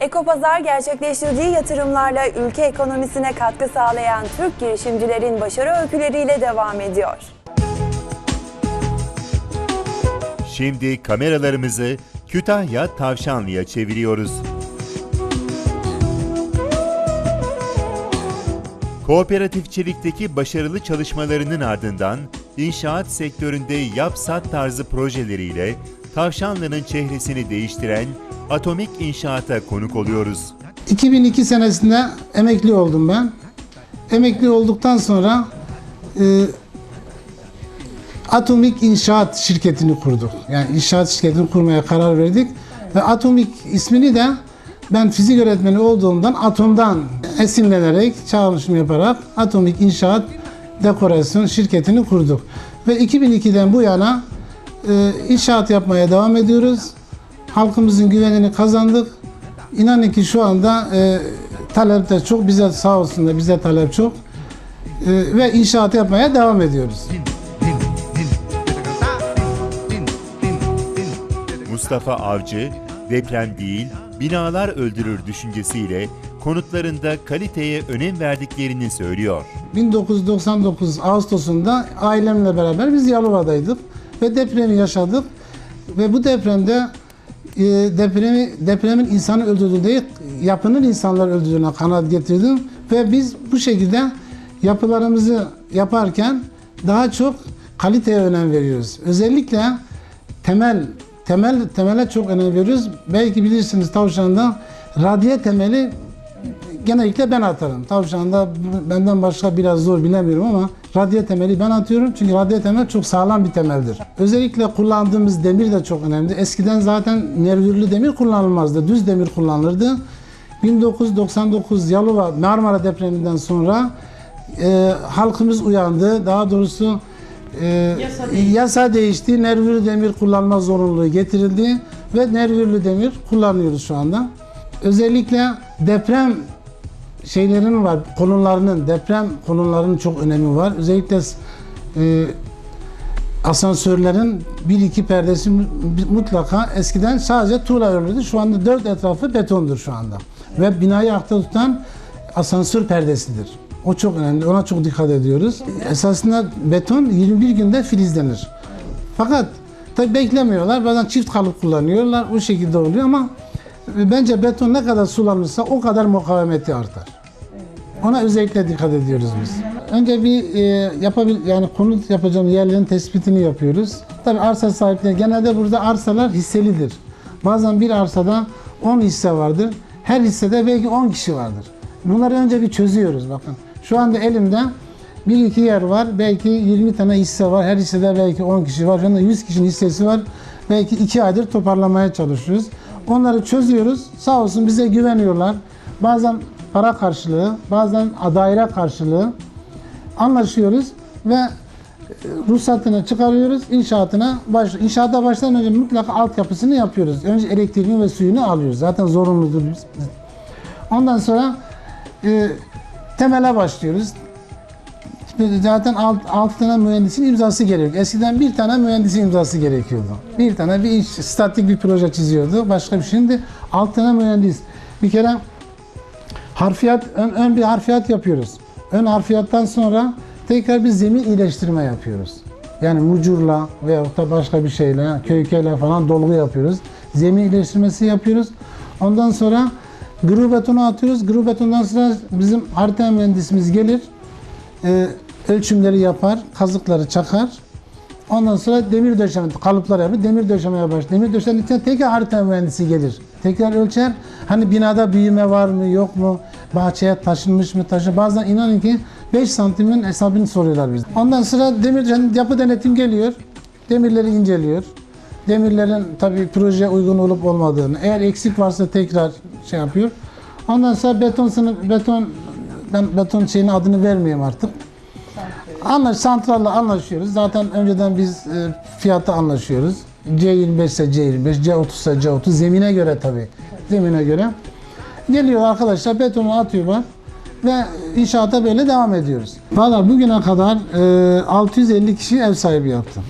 Ekopazar gerçekleştirdiği yatırımlarla ülke ekonomisine katkı sağlayan Türk girişimcilerin başarı öyküleriyle devam ediyor. Şimdi kameralarımızı Kütahya Tavşanlı'ya çeviriyoruz. Kooperatifçilikteki başarılı çalışmalarının ardından inşaat sektöründe yap-sat tarzı projeleriyle Tavşanlı'nın çehresini değiştiren Atomik İnşaat'a konuk oluyoruz. 2002 senesinde emekli oldum ben. Emekli olduktan sonra e, Atomik İnşaat şirketini kurduk. Yani inşaat şirketini kurmaya karar verdik. Ve Atomik ismini de ben fizik öğretmeni olduğumdan atomdan esinlenerek, çalışma yaparak Atomik İnşaat Dekorasyon şirketini kurduk. Ve 2002'den bu yana e, inşaat yapmaya devam ediyoruz. Halkımızın güvenini kazandık. İnanın ki şu anda e, talep de çok. Bize sağ olsunlar bize talep çok. E, ve inşaat yapmaya devam ediyoruz. Mustafa Avcı, deprem değil, binalar öldürür düşüncesiyle konutlarında kaliteye önem verdiklerini söylüyor. 1999 Ağustos'unda ailemle beraber biz Yalova'daydık ve depremi yaşadık ve bu depremde e, depremi depremin insanı öldürdüğü değil yapının insanlar öldürdüğüne kanaat getirdim ve biz bu şekilde yapılarımızı yaparken daha çok kaliteye önem veriyoruz. Özellikle temel temel temele çok önem veriyoruz. Belki bilirsiniz tavşanda radye temeli genellikle ben atarım. Tavşanda benden başka biraz zor bilemiyorum ama radyo temeli ben atıyorum. Çünkü radyo temel çok sağlam bir temeldir. Özellikle kullandığımız demir de çok önemli. Eskiden zaten nervürlü demir kullanılmazdı. Düz demir kullanılırdı. 1999 Yalova Marmara depreminden sonra e, halkımız uyandı. Daha doğrusu e, yasa, değişti. Nervürlü demir kullanma zorunluluğu getirildi ve nervürlü demir kullanıyoruz şu anda. Özellikle deprem şeylerin var, konumlarının, deprem konumlarının çok önemi var. Özellikle e, asansörlerin bir iki perdesi mu- mutlaka eskiden sadece tuğla örülürdü. Şu anda dört etrafı betondur şu anda. Ve binayı ayakta tutan asansör perdesidir. O çok önemli. Ona çok dikkat ediyoruz. Esasında beton 21 günde filizlenir. Fakat tabi beklemiyorlar. Bazen çift kalıp kullanıyorlar. O şekilde oluyor ama bence beton ne kadar sulanırsa o kadar mukavemeti artar. Ona özellikle dikkat ediyoruz biz. Önce bir e, yapabil yani konut yapacağım yerlerin tespitini yapıyoruz. Tabii arsa sahipleri genelde burada arsalar hisselidir. Bazen bir arsada 10 hisse vardır. Her hissede belki 10 kişi vardır. Bunları önce bir çözüyoruz bakın. Şu anda elimde bir iki yer var. Belki 20 tane hisse var. Her hissede belki 10 kişi var. Şu anda 100 kişinin hissesi var. Belki 2 aydır toparlamaya çalışıyoruz. Onları çözüyoruz. Sağ olsun bize güveniyorlar. Bazen para karşılığı, bazen daire karşılığı anlaşıyoruz ve e, ruhsatını çıkarıyoruz, inşaatına baş, inşaata başlamadan önce mutlaka altyapısını yapıyoruz. Önce elektriğini ve suyunu alıyoruz. Zaten zorunludur. biz- Ondan sonra e, temele başlıyoruz. Zaten alt, altı tane mühendisin imzası gerekiyor. Eskiden bir tane mühendisin imzası gerekiyordu. Bir tane bir iş, statik bir proje çiziyordu. Başka bir. Şimdi altı tane mühendis. Bir kere harfiyat, ön, ön bir harfiyat yapıyoruz. Ön harfiyattan sonra tekrar bir zemin iyileştirme yapıyoruz. Yani mucurla veyahut da başka bir şeyle, köykeyle falan dolgu yapıyoruz. Zemin iyileştirmesi yapıyoruz. Ondan sonra gru betonu atıyoruz. Gru betondan sonra bizim harita mühendisimiz gelir. e, ölçümleri yapar, kazıkları çakar. Ondan sonra demir döşeme, kalıplar yapar, demir döşemeye başlar. Demir döşemedikten tekrar harita mühendisi gelir. Tekrar ölçer. Hani binada büyüme var mı, yok mu? Bahçeye taşınmış mı, taşı. Bazen inanın ki 5 santimin hesabını soruyorlar biz. Ondan sonra demir yapı denetim geliyor. Demirleri inceliyor. Demirlerin tabii projeye uygun olup olmadığını, eğer eksik varsa tekrar şey yapıyor. Ondan sonra beton sınıf, beton ben beton şeyinin adını vermeyeyim artık. Anlaş, santralla anlaşıyoruz. Zaten önceden biz e, fiyatı anlaşıyoruz. C25 ise C25, C30 ise C30. Zemine göre tabii. Zemine göre. Geliyor arkadaşlar betonu atıyorlar ve inşaata böyle devam ediyoruz. Valla bugüne kadar e, 650 kişi ev sahibi yaptım.